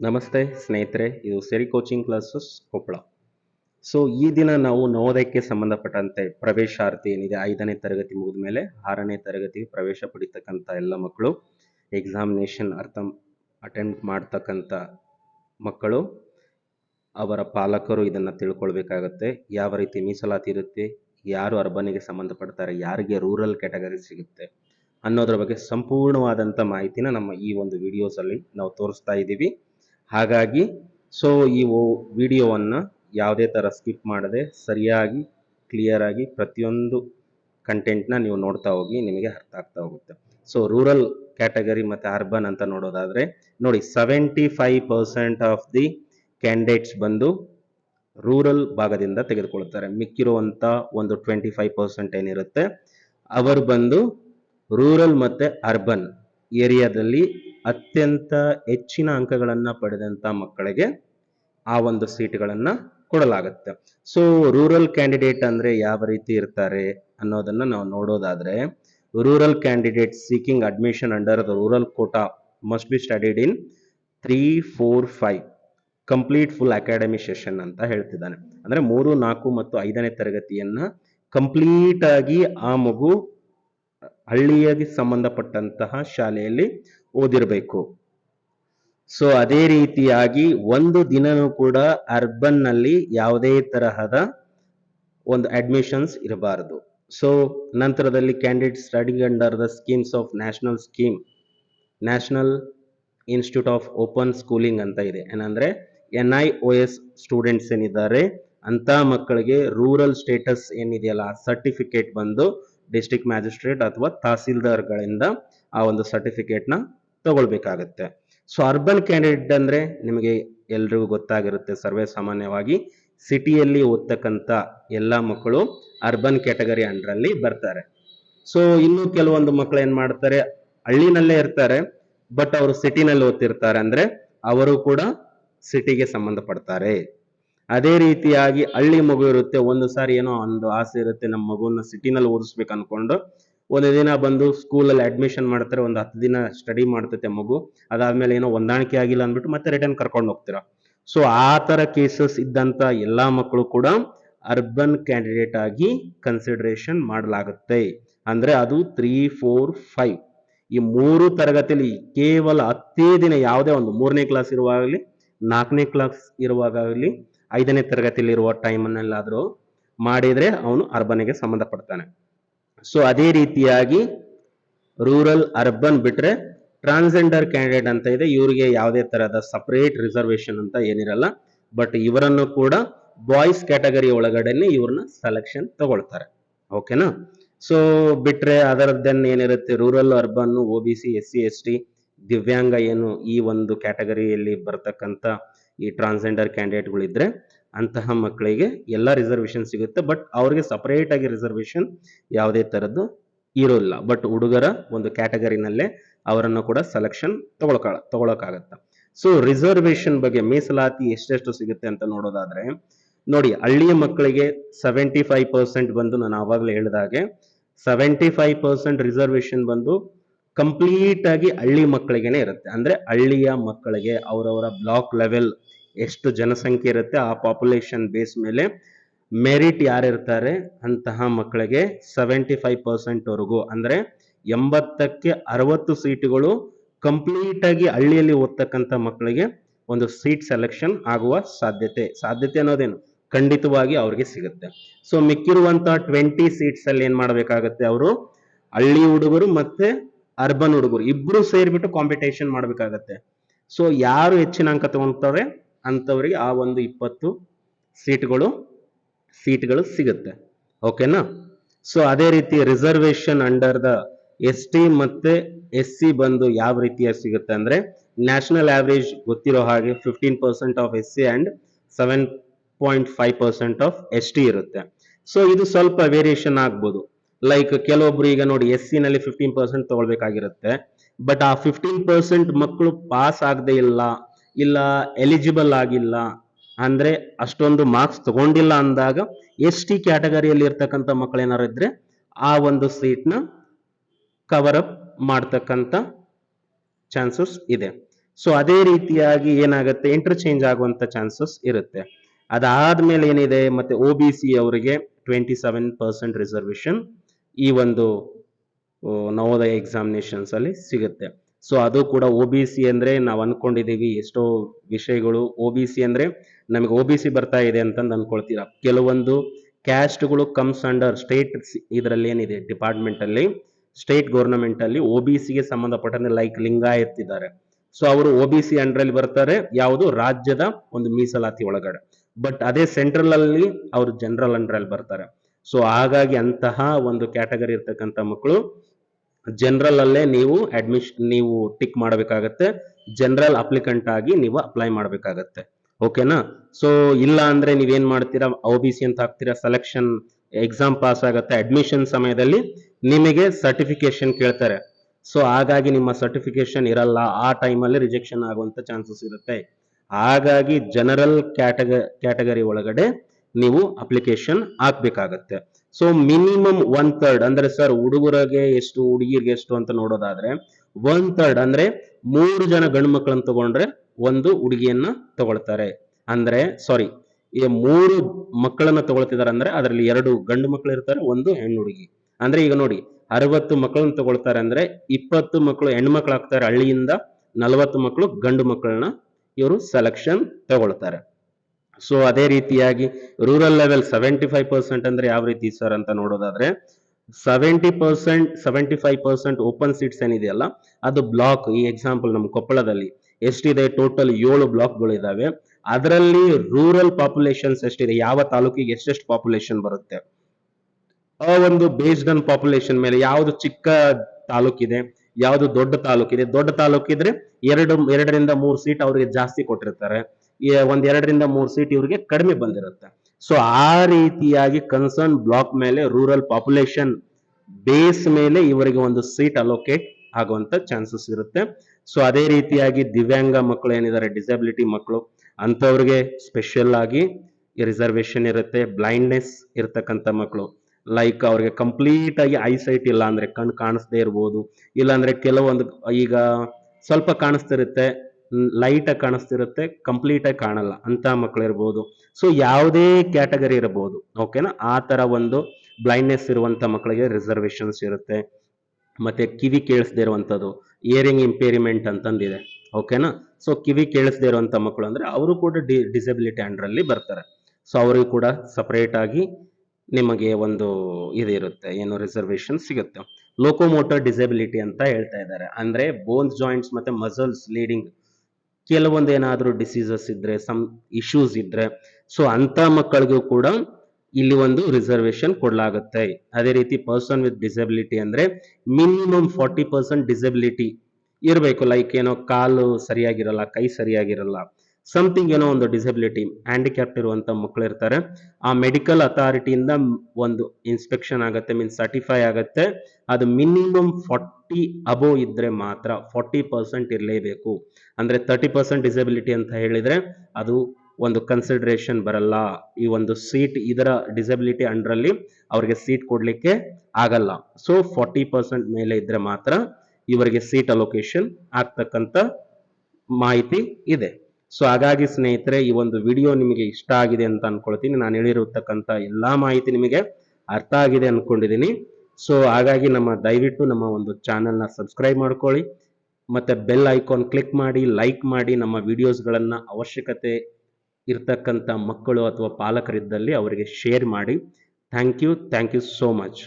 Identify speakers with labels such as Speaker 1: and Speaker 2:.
Speaker 1: ನಮಸ್ತೆ ಸ್ನೇಹಿತರೆ, ಇದು ಸೆರಿ ಕೋಚಿಂಗ್ ಕ್ಲಾಸಸ್ ಕೊಪ್ಪಳ. ಸೊ ಈ ದಿನ ನಾವು ನವೋದಯಕ್ಕೆ ಸಂಬಂಧಪಟ್ಟಂತೆ ಪ್ರವೇಶಾರ್ಥಿ ಏನಿದೆ, ಐದನೇ ತರಗತಿ ಮುಗಿದ ಮೇಲೆ ಆರನೇ ತರಗತಿಗೆ ಪ್ರವೇಶ ಪಡಿತಕ್ಕಂಥ ಎಲ್ಲ ಮಕ್ಕಳು ಎಕ್ಸಾಮಿನೇಷನ್ ಅರ್ಥ ಅಟೆಂಪ್ಟ್ ಮಾಡ್ತಕ್ಕಂಥ ಮಕ್ಕಳು, ಅವರ ಪಾಲಕರು ಇದನ್ನು ತಿಳ್ಕೊಳ್ಬೇಕಾಗತ್ತೆ. ಯಾವ ರೀತಿ ಮೀಸಲಾತಿ ಇರುತ್ತೆ, ಯಾರು ಅರ್ಬನಿಗೆ ಸಂಬಂಧಪಡ್ತಾರೆ, ಯಾರಿಗೆ ರೂರಲ್ ಕ್ಯಾಟಗರಿ ಸಿಗುತ್ತೆ ಅನ್ನೋದ್ರ ಬಗ್ಗೆ ಸಂಪೂರ್ಣವಾದಂಥ ಮಾಹಿತಿನ ನಮ್ಮ ಈ ಒಂದು ವಿಡಿಯೋಸಲ್ಲಿ ನಾವು ತೋರಿಸ್ತಾ ಇದ್ದೀವಿ. ಹಾಗಾಗಿ ಸೊ ಈ ವಿಡಿಯೋವನ್ನು ಯಾವುದೇ ಥರ ಸ್ಕಿಪ್ ಮಾಡದೆ ಸರಿಯಾಗಿ ಕ್ಲಿಯರಾಗಿ ಪ್ರತಿಯೊಂದು ಕಂಟೆಂಟ್ನ ನೀವು ನೋಡ್ತಾ ಹೋಗಿ ನಿಮಗೆ ಅರ್ಥ ಆಗ್ತಾ ಹೋಗುತ್ತೆ. ಸೊ ರೂರಲ್ ಕ್ಯಾಟಗರಿ ಮತ್ತು ಅರ್ಬನ್ ಅಂತ ನೋಡೋದಾದರೆ, ನೋಡಿ seventy five percent of the candidates ಬಂದು ರೂರಲ್ ಭಾಗದಿಂದ ತೆಗೆದುಕೊಳ್ಳುತ್ತಾರೆ. ಮಿಕ್ಕಿರುವಂಥ ಒಂದು ಟ್ವೆಂಟಿ ಫೈವ್ ಪರ್ಸೆಂಟ್ ಏನಿರುತ್ತೆ, ಅವರು ಬಂದು ರೂರಲ್ ಮತ್ತು ಅರ್ಬನ್ ಏರಿಯಾದಲ್ಲಿ ಅತ್ಯಂತ ಹೆಚ್ಚಿನ ಅಂಕಗಳನ್ನು ಪಡೆದಂಥ ಮಕ್ಕಳಿಗೆ ಆ ಒಂದು ಸೀಟ್ಗಳನ್ನು ಕೊಡಲಾಗುತ್ತೆ. ಸೊ ರೂರಲ್ ಕ್ಯಾಂಡಿಡೇಟ್ ಅಂದರೆ ಯಾವ ರೀತಿ ಇರ್ತಾರೆ ಅನ್ನೋದನ್ನು ನಾವು ನೋಡೋದಾದರೆ rural candidate seeking admission under the rural quota must be studied in three four five complete full academy session ಅಂತ ಹೇಳ್ತಿದ್ದಾನೆ. ಅಂದರೆ ಮೂರು, ನಾಲ್ಕು ಮತ್ತು ಐದನೇ ತರಗತಿಯನ್ನು ಕಂಪ್ಲೀಟ್ ಆಗಿ ಆ ಮಗು ಹಳ್ಳಿಯಾಗಿ ಸಂಬಂಧಪಟ್ಟಂತಹ ಶಾಲೆಯಲ್ಲಿ ಓದಿರಬೇಕು. ಸೊ ಅದೇ ರೀತಿಯಾಗಿ ಒಂದು ದಿನನೂ ಕೂಡ ಅರ್ಬನ್ನಲ್ಲಿ ಯಾವುದೇ ತರಹದ ಒಂದು ಅಡ್ಮಿಷನ್ಸ್ ಇರಬಾರದು. ಸೊ ನಂತರದಲ್ಲಿ candidate studying under the schemes of national scheme national institute of open schooling ಅಂತ ಇದೆ. ಏನಂದ್ರೆ N I O S students ಏನಿದ್ದಾರೆ, ಅಂಥ ಮಕ್ಕಳಿಗೆ ರೂರಲ್ ಸ್ಟೇಟಸ್ ಏನಿದೆಯಲ್ಲ ಸರ್ಟಿಫಿಕೇಟ್ ಬಂದು ಡಿಸ್ಟ್ರಿಕ್ಟ್ ಮ್ಯಾಜಿಸ್ಟ್ರೇಟ್ ಅಥವಾ ತಹಸೀಲ್ದಾರ್ಗಳಿಂದ ಆ ಒಂದು ಸರ್ಟಿಫಿಕೇಟ್ನ ತಗೊಳ್ಬೇಕಾಗತ್ತೆ. ಸೊ ಅರ್ಬನ್ ಕ್ಯಾಂಡಿಡೇಟ್ ಅಂದ್ರೆ ನಿಮಗೆ ಎಲ್ರಿಗೂ ಗೊತ್ತಾಗಿರುತ್ತೆ. ಸರ್ವೇ ಸಾಮಾನ್ಯವಾಗಿ ಸಿಟಿಯಲ್ಲಿ ಓದ್ತಕ್ಕಂಥ ಎಲ್ಲ ಮಕ್ಕಳು ಅರ್ಬನ್ ಕ್ಯಾಟಗರಿ ಅಂಡ್ರಲ್ಲಿ ಬರ್ತಾರೆ. ಸೊ ಇನ್ನು ಕೆಲವೊಂದು ಮಕ್ಕಳು ಏನು ಮಾಡ್ತಾರೆ, ಹಳ್ಳಿನಲ್ಲೇ ಇರ್ತಾರೆ ಬಟ್ ಅವರು ಸಿಟಿನಲ್ಲಿ ಓದ್ತಿರ್ತಾರೆ ಅಂದ್ರೆ ಅವರು ಕೂಡ ಸಿಟಿಗೆ ಸಂಬಂಧಪಡ್ತಾರೆ. ಅದೇ ರೀತಿಯಾಗಿ ಹಳ್ಳಿ ಮಗು ಇರುತ್ತೆ. ಒಂದು ಸಾರಿ ಏನೋ ಒಂದು ಆಸೆ ಇರುತ್ತೆ ನಮ್ಮ ಮಗುವನ್ನ ಸಿಟಿನಲ್ಲಿ ಓದಿಸ್ಬೇಕು ಅನ್ಕೊಂಡು. ಒಂದು ದಿನ ಬಂದು ಸ್ಕೂಲಲ್ಲಿ ಅಡ್ಮಿಷನ್ ಮಾಡ್ತಾರೆ. ಒಂದು ಹತ್ತು ದಿನ ಸ್ಟಡಿ ಮಾಡ್ತೈತೆ ಮಗು. ಅದಾದ್ಮೇಲೆ ಏನೋ ಹೊಂದಾಣಿಕೆ ಆಗಿಲ್ಲ ಅಂದ್ಬಿಟ್ಟು ಮತ್ತೆ ರಿಟರ್ನ್ ಕರ್ಕೊಂಡು ಹೋಗ್ತೀರಾ. ಸೊ ಆ ತರ ಕೇಸಸ್ ಇದ್ದಂತ ಎಲ್ಲಾ ಮಕ್ಕಳು ಕೂಡ ಅರ್ಬನ್ ಕ್ಯಾಂಡಿಡೇಟ್ ಆಗಿ ಕನ್ಸಿಡರೇಷನ್ ಮಾಡಲಾಗುತ್ತೆ. ಅಂದ್ರೆ ಅದು ತ್ರೀ ಫೋರ್ ಫೈವ್ ಈ ಮೂರು ತರಗತಿಯಲ್ಲಿ ಕೇವಲ ಹತ್ತೇ ದಿನ ಯಾವುದೇ ಒಂದು ಮೂರನೇ ಕ್ಲಾಸ್ ಇರುವಾಗಲಿ, ನಾಲ್ಕನೇ ಕ್ಲಾಸ್ ಇರುವಾಗಲಿ ಐದನೇ ತರಗತಿಯಲ್ಲಿ ಇರುವ ಮಾಡಿದರೆ ಅವನು ಅರ್ಬನ್ಗೆ ಸಂಬಂಧಪಡ್ತಾನೆ. ಸೊ ಅದೇ ರೀತಿಯಾಗಿ ರೂರಲ್ ಅರ್ಬನ್ ಬಿಟ್ರೆ ಟ್ರಾನ್ಸ್ಜೆಂಡರ್ ಕ್ಯಾಂಡಿಡೇಟ್ ಅಂತ ಇದೆ. ಇವರಿಗೆ ಯಾವುದೇ ತರಹದ ಸಪರೇಟ್ ರಿಸರ್ವೇಶನ್ ಅಂತ ಏನಿರಲ್ಲ. ಬಟ್ ಇವರನ್ನು ಕೂಡ ಬಾಯ್ಸ್ ಕ್ಯಾಟಗರಿ ಒಳಗಡೆನೆ ಇವ್ರನ್ನ ಸೆಲೆಕ್ಷನ್ ತಗೊಳ್ತಾರೆ. ಓಕೆನಾ ಸೊ ಬಿಟ್ರೆ ಅದರದ್ದನ್ನು ಏನಿರುತ್ತೆ? Rural urban O B C S C S T ದಿವ್ಯಾಂಗ ಏನು ಈ ಒಂದು ಕ್ಯಾಟಗರಿಯಲ್ಲಿ ಬರ್ತಕ್ಕಂಥ ಈ ಟ್ರಾನ್ಸ್ಜೆಂಡರ್ ಕ್ಯಾಂಡಿಡೇಟ್ಗಳಿದ್ರೆ ಅಂತಹ ಮಕ್ಕಳಿಗೆ ಎಲ್ಲ ರಿಸರ್ವೇಶನ್ ಸಿಗುತ್ತೆ. ಬಟ್ ಅವ್ರಿಗೆ ಸಪರೇಟ್ ಆಗಿ ರಿಸರ್ವೇಶನ್ ಯಾವುದೇ ಥರದ್ದು ಇರೋಲ್ಲ. ಬಟ್ ಹುಡುಗರ ಒಂದು ಕ್ಯಾಟಗರಿನಲ್ಲೇ ಅವರನ್ನು ಕೂಡ ಸೆಲೆಕ್ಷನ್ ತಗೊಳಕ ತಗೊಳಕಾಗತ್ತೆ ಸೊ ರಿಸರ್ವೇಶನ್ ಬಗ್ಗೆ ಮೀಸಲಾತಿ ಎಷ್ಟೆಷ್ಟು ಸಿಗುತ್ತೆ ಅಂತ ನೋಡೋದಾದ್ರೆ, ನೋಡಿ ಹಳ್ಳಿಯ ಮಕ್ಕಳಿಗೆ ಸೆವೆಂಟಿ ಫೈವ್ ಪರ್ಸೆಂಟ್ ಬಂದು ನಾನು ಆವಾಗಲೇ ಹೇಳಿದಾಗೆ ಸೆವೆಂಟಿ ಫೈವ್ ಪರ್ಸೆಂಟ್ ರಿಸರ್ವೇಶನ್ ಬಂದು ಕಂಪ್ಲೀಟ್ ಆಗಿ ಹಳ್ಳಿ ಮಕ್ಕಳಿಗೆನೆ ಇರುತ್ತೆ. ಅಂದ್ರೆ ಹಳ್ಳಿಯ ಮಕ್ಕಳಿಗೆ ಅವರವರ ಬ್ಲಾಕ್ ಲೆವೆಲ್ ಎಷ್ಟು ಜನಸಂಖ್ಯೆ ಇರುತ್ತೆ, ಆ ಪಾಪ್ಯುಲೇಷನ್ ಬೇಸ್ ಮೇಲೆ ಮೆರಿಟ್ ಯಾರಿರ್ತಾರೆ ಅಂತಹ ಮಕ್ಕಳಿಗೆ ಸೆವೆಂಟಿ ಫೈವ್ ಪರ್ಸೆಂಟ್ ವರೆಗೂ, ಅಂದ್ರೆ ಎಂಬತ್ತಕ್ಕೆ ಅರವತ್ತು ಸೀಟುಗಳು ಕಂಪ್ಲೀಟ್ ಆಗಿ ಹಳ್ಳಿಯಲ್ಲಿ ಓದ್ತಕ್ಕಂಥ ಮಕ್ಕಳಿಗೆ ಒಂದು ಸೀಟ್ ಸೆಲೆಕ್ಷನ್ ಆಗುವ ಸಾಧ್ಯತೆ. ಸಾಧ್ಯತೆ ಅನ್ನೋದೇನು? ಖಂಡಿತವಾಗಿ ಅವ್ರಿಗೆ ಸಿಗುತ್ತೆ. ಸೊ ಮಿಕ್ಕಿರುವಂತಹ ಟ್ವೆಂಟಿ ಸೀಟ್ಸ್ ಅಲ್ಲಿ ಏನ್ ಮಾಡಬೇಕಾಗತ್ತೆ ಅವರು? ಹಳ್ಳಿ ಹುಡುಗರು ಮತ್ತೆ ಅರ್ಬನ್ ಹುಡುಗರು, ಇಬ್ರು ಸೇರ್ಬಿಟ್ಟು ಕಾಂಪಿಟೇಷನ್ ಮಾಡಬೇಕಾಗತ್ತೆ. ಸೊ ಯಾರು ಹೆಚ್ಚಿನ ಅಂಕ ತಗೊಂತಾರೆ ಅಂಥವರಿಗೆ ಆ ಒಂದು ಇಪ್ಪತ್ತು ಸೀಟ್ಗಳು ಸೀಟ್ಗಳು ಸಿಗುತ್ತೆ. ಓಕೆನಾ ಸೊ ಅದೇ ರೀತಿ reservation under the S T ಮತ್ತೆ ಎಸ್ ಸಿ ಬಂದು ಯಾವ ರೀತಿಯ ಸಿಗುತ್ತೆ ಅಂದ್ರೆ ನ್ಯಾಷನಲ್ ಆವರೇಜ್ ಗೊತ್ತಿರೋ ಹಾಗೆ fifteen percent of S C and seven point five percent of S T ಇರುತ್ತೆ. ಸೊ ಇದು ಸ್ವಲ್ಪ ವೇರಿಯೇಷನ್ ಆಗ್ಬೋದು. ಲೈಕ್ ಕೆಲವೊಬ್ರು ಈಗ ನೋಡಿ ಎಸ್ ಸಿ ನಲ್ಲಿ ಫಿಫ್ಟೀನ್ ಪರ್ಸೆಂಟ್ ತಗೊಳ್ಬೇಕಾಗಿರುತ್ತೆ. ಬಟ್ ಆ ಫಿಫ್ಟೀನ್ ಪರ್ಸೆಂಟ್ ಮಕ್ಕಳು ಪಾಸ್ ಆಗದೆ ಇಲ್ಲ ಇಲ್ಲ ಎಲಿಜಿಬಲ್ ಆಗಿಲ್ಲ, ಅಂದ್ರೆ ಅಷ್ಟೊಂದು ಮಾರ್ಕ್ಸ್ ತಗೊಂಡಿಲ್ಲ ಅಂದಾಗ ಎಸ್ ಟಿ ಕ್ಯಾಟಗರಿಯಲ್ಲಿ ಇರ್ತಕ್ಕಂಥ ಮಕ್ಕಳು ಏನಾರು ಇದ್ರೆ ಆ ಒಂದು ಸೀಟ್ನ ಕವರ್ ಅಪ್ ಮಾಡ್ತಕ್ಕಂಥ ಚಾನ್ಸಸ್ ಇದೆ. ಸೊ ಅದೇ ರೀತಿಯಾಗಿ ಏನಾಗುತ್ತೆ ಇಂಟರ್ಚೇಂಜ್ ಆಗುವಂತ ಚಾನ್ಸಸ್ ಇರುತ್ತೆ. ಅದಾದ್ಮೇಲೆ ಏನಿದೆ, ಮತ್ತೆ ಒ ಬಿ ಸಿ ಅವರಿಗೆ ಟ್ವೆಂಟಿ ಸೆವೆನ್ ಪರ್ಸೆಂಟ್ ರಿಸರ್ವೇಶನ್ ಈ ಒಂದು ನವೋದಯ ಎಕ್ಸಾಮಿನೇಷನ್ಸಲ್ಲಿ ಸಿಗುತ್ತೆ. ಸೊ ಅದು ಕೂಡ ಒ ಬಿ ಸಿ ಅಂದ್ರೆ ನಾವು ಅನ್ಕೊಂಡಿದೀವಿ ಎಷ್ಟೋ ವಿಷಯಗಳು. ಒ ಬಿ ಸಿ ಅಂದ್ರೆ ನಮಗೆ ಒ ಬಿ ಸಿ ಬರ್ತಾ ಇದೆ ಅಂತಂದು ಅನ್ಕೊಳ್ತೀರಾ. ಕೆಲವೊಂದು ಕ್ಯಾಸ್ಟ್ಗಳು ಕಮ್ಸ್ ಅಂಡರ್ ಸ್ಟೇಟ್ ಇದರಲ್ಲಿ ಏನಿದೆ ಡಿಪಾರ್ಟ್ಮೆಂಟ್ ಅಲ್ಲಿ ಸ್ಟೇಟ್ ಗೌರ್ನಮೆಂಟಲ್ಲಿ ಒ ಬಿ ಸಿಗೆ ಸಂಬಂಧಪಟ್ಟಂತೆ ಲೈಕ್ ಲಿಂಗ ಇದ್ದಾರೆ ಸೊ ಅವರು ಒ ಬಿ ಸಿ ಅಂಡ್ರಲ್ಲಿ ಬರ್ತಾರೆ, ಯಾವುದು ರಾಜ್ಯದ ಒಂದು ಮೀಸಲಾತಿ ಒಳಗಡೆ. ಬಟ್ ಅದೇ ಸೆಂಟ್ರಲ್ ಅಲ್ಲಿ ಅವರು ಜನರಲ್ ಅಂಡ್ರಲ್ಲಿ ಬರ್ತಾರೆ. ಸೊ ಹಾಗಾಗಿ ಅಂತಹ ಒಂದು ಕ್ಯಾಟಗರಿ ಇರ್ತಕ್ಕಂಥ ಮಕ್ಕಳು ಜನರಲ್ ಅಲ್ಲೇ ನೀವು ಅಡ್ಮಿಷನ್ ನೀವು ಟಿಕ್ ಮಾಡಬೇಕಾಗತ್ತೆ. ಜನರಲ್ ಅಪ್ಲಿಕೆಂಟ್ ಆಗಿ ನೀವು ಅಪ್ಲೈ ಮಾಡಬೇಕಾಗತ್ತೆ. ಓಕೆನಾ ಸೊ ಇಲ್ಲ ಅಂದ್ರೆ ನೀವೇನ್ ಮಾಡ್ತೀರಾ? ಒ ಬಿ ಸಿ ಅಂತ ಹಾಕ್ತೀರಾ? ಸೆಲೆಕ್ಷನ್ ಎಕ್ಸಾಮ್ ಪಾಸ್ ಆಗುತ್ತೆ. ಅಡ್ಮಿಷನ್ ಸಮಯದಲ್ಲಿ ನಿಮಗೆ ಸರ್ಟಿಫಿಕೇಶನ್ ಕೇಳ್ತಾರೆ. ಸೊ ಹಾಗಾಗಿ ನಿಮ್ಮ ಸರ್ಟಿಫಿಕೇಶನ್ ಇರಲ್ಲ. ಆ ಟೈಮಲ್ಲಿ ರಿಜೆಕ್ಷನ್ ಆಗುವಂತ ಚಾನ್ಸಸ್ ಇರುತ್ತೆ. ಹಾಗಾಗಿ ಜನರಲ್ ಕ್ಯಾಟಗ ಕ್ಯಾಟಗರಿ ಒಳಗಡೆ ನೀವು ಅಪ್ಲಿಕೇಶನ್ ಹಾಕ್ಬೇಕಾಗತ್ತೆ. ಸೊ ಮಿನಿಮಮ್ ಒನ್ ಥರ್ಡ್ ಅಂದ್ರೆ ಸರ್ ಹುಡುಗರಿಗೆ ಎಷ್ಟು, ಹುಡುಗಿರಿಗೆ ಎಷ್ಟು ಅಂತ ನೋಡೋದಾದ್ರೆ ಒನ್ ಥರ್ಡ್ ಅಂದ್ರೆ ಮೂರು ಜನ ಗಂಡು ಮಕ್ಕಳನ್ನು ತಗೊಂಡ್ರೆ ಒಂದು ಹುಡುಗಿಯನ್ನ ತಗೊಳ್ತಾರೆ. ಅಂದ್ರೆ ಸಾರಿ ಈ ಮೂರು ಮಕ್ಕಳನ್ನ ತಗೊಳ್ತಿದಾರೆ ಅಂದ್ರೆ ಅದರಲ್ಲಿ ಎರಡು ಗಂಡು ಮಕ್ಕಳು ಇರ್ತಾರೆ, ಒಂದು ಹೆಣ್ಣು ಹುಡುಗಿ. ಅಂದ್ರೆ ಈಗ ನೋಡಿ, ಅರವತ್ತು ಮಕ್ಕಳನ್ನ ತಗೊಳ್ತಾರೆ ಅಂದ್ರೆ ಇಪ್ಪತ್ತು ಮಕ್ಕಳು ಹೆಣ್ಣು ಮಕ್ಕಳು ಆಗ್ತಾರೆ ಹಳ್ಳಿಯಿಂದ, ನಲವತ್ತು ಮಕ್ಕಳು ಗಂಡು ಮಕ್ಕಳನ್ನ ಇವರು ಸೆಲೆಕ್ಷನ್ ತಗೊಳ್ತಾರೆ. ಸೊ ಅದೇ ರೀತಿಯಾಗಿ rural level seventy five percent ಅಂದ್ರೆ ಯಾವ ರೀತಿ ಸರ್ ಅಂತ ನೋಡೋದಾದ್ರೆ seventy percent seventy five percent open seats ಏನಿದೆಯಲ್ಲ ಅದು ಬ್ಲಾಕ್ ಈ ಎಕ್ಸಾಂಪಲ್ ನಮ್ಮ ಕೊಪ್ಪಳದಲ್ಲಿ. ಎಷ್ಟಿದೆ? ಟೋಟಲ್ ಏಳು ಬ್ಲಾಕ್ಗಳು ಇದಾವೆ ಅದರಲ್ಲಿ ರೂರಲ್ ಪಾಪ್ಯುಲೇಷನ್ಸ್ ಎಷ್ಟಿದೆ? ಯಾವ ತಾಲೂಕಿಗೆ ಎಷ್ಟೆಷ್ಟು ಪಾಪ್ಯುಲೇಷನ್ ಬರುತ್ತೆ? ಆ ಒಂದು ಬೇಸ್ಡ್ ಆನ್ ಪಾಪ್ಯುಲೇಷನ್ ಮೇಲೆ ಯಾವುದು ಚಿಕ್ಕ ತಾಲೂಕಿದೆ, ಯಾವುದು ದೊಡ್ಡ ತಾಲೂಕಿದೆ? ದೊಡ್ಡ ತಾಲೂಕಿದ್ರೆ ಎರಡು, ಎರಡರಿಂದ ಮೂರು ಸೀಟ್ ಅವರಿಗೆ ಜಾಸ್ತಿ ಕೊಟ್ಟಿರ್ತಾರೆ. ಒಂದ್ ಎರಡರಿಂದ ಮೂರು ಸೀಟ್ ಇವರಿಗೆ ಕಡಿಮೆ ಬಂದಿರುತ್ತೆ. ಸೊ ಆ ರೀತಿಯಾಗಿ ಕನ್ಸರ್ನ್ ಬ್ಲಾಕ್ ಮೇಲೆ ರೂರಲ್ ಪಾಪ್ಯುಲೇಷನ್ ಬೇಸ್ ಮೇಲೆ ಇವರಿಗೆ ಒಂದು ಸೀಟ್ ಅಲೋಕೇಟ್ ಆಗುವಂತ ಚಾನ್ಸಸ್ ಇರುತ್ತೆ. ಸೊ ಅದೇ ರೀತಿಯಾಗಿ ದಿವ್ಯಾಂಗ ಮಕ್ಕಳು ಏನಿದ್ದಾರೆ ಡಿಸಬಿಲಿಟಿ ಮಕ್ಕಳು ಅಂಥವ್ರಿಗೆ ಸ್ಪೆಷಲ್ ಆಗಿ ರಿಸರ್ವೇಶನ್ ಇರುತ್ತೆ ಬ್ಲೈಂಡ್ನೆಸ್ ಇರ್ತಕ್ಕಂಥ ಮಕ್ಕಳು ಲೈಕ್ ಅವ್ರಿಗೆ ಕಂಪ್ಲೀಟ್ ಆಗಿ ಐಸೈಟ್ ಇಲ್ಲ ಅಂದ್ರೆ ಕಣ್ ಕಾಣಿಸ್ದೇ ಇರ್ಬೋದು. ಇಲ್ಲಾಂದ್ರೆ ಕೆಲವೊಂದು ಈಗ ಸ್ವಲ್ಪ ಕಾಣಿಸ್ತಿರುತ್ತೆ ಲೈಟ್ ಆಗಿ ಕಾಣಿಸ್ತಿರುತ್ತೆ ಕಂಪ್ಲೀಟ್ ಆಗಿ ಕಾಣಲ್ಲ. ಅಂತ ಮಕ್ಕಳಿರ್ಬೋದು ಸೊ ಯಾವುದೇ ಕ್ಯಾಟಗರಿ ಇರಬಹುದು ಓಕೆನಾ ಆ ತರ ಒಂದು ಬ್ಲೈಂಡ್ನೆಸ್ ಇರುವಂತ ಮಕ್ಕಳಿಗೆ ರಿಸರ್ವೇಶನ್ಸ್ ಇರುತ್ತೆ. ಮತ್ತೆ ಕಿವಿ ಕೇಳಿಸದೇ ಇರುವಂತದ್ದು ಇಯರಿಂಗ್ ಇಂಪೇರಿಮೆಂಟ್ ಅಂತಂದಿದೆ. ಓಕೆನಾ ಸೊ ಕಿವಿ ಕೇಳಿಸದೇ ಇರುವಂತ ಮಕ್ಕಳು ಅಂದ್ರೆ ಅವರು ಕೂಡ ಡಿ ಡಿಸಬಿಲಿಟಿ ಅಂಡ್ರಲ್ಲಿ ಬರ್ತಾರೆ. ಸೊ ಅವರಿಗೂ ಕೂಡ ಸಪರೇಟ್ ಆಗಿ ನಿಮಗೆ ಒಂದು ಇದಿರುತ್ತೆ ಏನು ರಿಸರ್ವೇಶನ್ ಸಿಗುತ್ತೆ. ಲೋಕೋಮೋಟರ್ ಡಿಸಬಿಲಿಟಿ ಅಂತ ಹೇಳ್ತಾ ಇದ್ದಾರೆ. ಅಂದ್ರೆ ಬೋನ್ಸ್ ಜಾಯಿಂಟ್ಸ್ ಮತ್ತೆ ಮಸಲ್ಸ್ ಲೀಡಿಂಗ್ ಕೆಲವೊಂದು ಏನಾದರೂ ಡಿಸೀಸಸ್ ಇದ್ದರೆ ಸಮ್ ಇಶ್ಯೂಸ್ ಇದ್ದರೆ ಸೊ ಅಂಥ ಮಕ್ಕಳಿಗೂ ಕೂಡ ಇಲ್ಲಿ ಒಂದು ರಿಸರ್ವೇಶನ್ ಕೊಡಲಾಗುತ್ತೆ. ಅದೇ ರೀತಿ ಪರ್ಸನ್ ವಿತ್ ಡಿಸಬಿಲಿಟಿ ಅಂದ್ರೆ ಮಿನಿಮಮ್ ಫಾರ್ಟಿ ಪರ್ಸೆಂಟ್ ಡಿಸಬಿಲಿಟಿ ಇರಬೇಕು. ಲೈಕ್ ಏನೋ ಕಾಲು ಸರಿಯಾಗಿರಲ್ಲ, ಕೈ ಸರಿಯಾಗಿರಲ್ಲ. ಸಮಥಿಂಗ್ ಏನೋ ಒಂದು ಡಿಸಬಿಲಿಟಿ ಹ್ಯಾಂಡಿಕ್ಯಾಪ್ಟ್ ಇರುವಂತ ಮಕ್ಕಳು ಇರ್ತಾರೆ. ಆ ಮೆಡಿಕಲ್ ಅಥಾರಿಟಿಯಿಂದ ಒಂದು ಇನ್ಸ್ಪೆಕ್ಷನ್ ಆಗುತ್ತೆ ಮೀನ್ಸ್ ಸರ್ಟಿಫೈ ಆಗುತ್ತೆ. ಅದು ಮಿನಿಮಮ್ ಫಾರ್ಟಿ ಅಬೋವ್ ಇದ್ದರೆ ಮಾತ್ರ ಫಾರ್ಟಿ ಪರ್ಸೆಂಟ್ ಇರಲೇಬೇಕು. ಅಂದ್ರೆ ತರ್ಟಿ ಪರ್ಸೆಂಟ್ ಡಿಸಬಿಲಿಟಿ ಅಂತ ಹೇಳಿದ್ರೆ ಅದು ಒಂದು ಕನ್ಸಿಡರೇಷನ್ ಬರಲ್ಲ. ಈ ಒಂದು ಸೀಟ್ ಇದರ ಡಿಸಬಿಲಿಟಿ ಅಂಡ್ರಲ್ಲಿ ಅವರಿಗೆ ಸೀಟ್ ಕೊಡಲಿಕ್ಕೆ ಆಗಲ್ಲ. ಸೊ ಫಾರ್ಟಿ ಪರ್ಸೆಂಟ್ ಮೇಲೆ ಇದ್ದರೆ ಮಾತ್ರ ಇವರಿಗೆ ಸೀಟ್ ಅಲೋಕೇಶನ್ ಆಗ್ತಕ್ಕಂಥ ಮಾಹಿತಿ ಇದೆ. ಸೊ ಹಾಗಾಗಿ ಸ್ನೇಹಿತರೆ, ಈ ಒಂದು ವಿಡಿಯೋ ನಿಮಗೆ ಇಷ್ಟ ಆಗಿದೆ ಅಂತ ಅನ್ಕೊಳ್ತೀನಿ. ನಾನು ಹೇಳಿರತಕ್ಕಂಥ ಎಲ್ಲಾ ಮಾಹಿತಿ ನಿಮಗೆ ಅರ್ಥ ಆಗಿದೆ ಅನ್ಕೊಂಡಿದ್ದೀನಿ. ಸೊ ಹಾಗಾಗಿ ನಮ್ಮ ದಯವಿಟ್ಟು ನಮ್ಮ ಒಂದು ಚಾನೆಲ್ನ ಸಬ್ಸ್ಕ್ರೈಬ್ ಮಾಡ್ಕೊಳ್ಳಿ. ಮತ್ತೆ ಬೆಲ್ ಐಕಾನ್ ಕ್ಲಿಕ್ ಮಾಡಿ ಲೈಕ್ ಮಾಡಿ, ನಮ್ಮ ವಿಡಿಯೋಸ್ಗಳನ್ನು ಅವಶ್ಯಕತೆ ಇರ್ತಕ್ಕಂಥ ಮಕ್ಕಳು ಅಥವಾ ಪಾಲಕರಿದ್ದಲ್ಲಿ ಅವರಿಗೆ ಶೇರ್ ಮಾಡಿ. Thank you thank you so much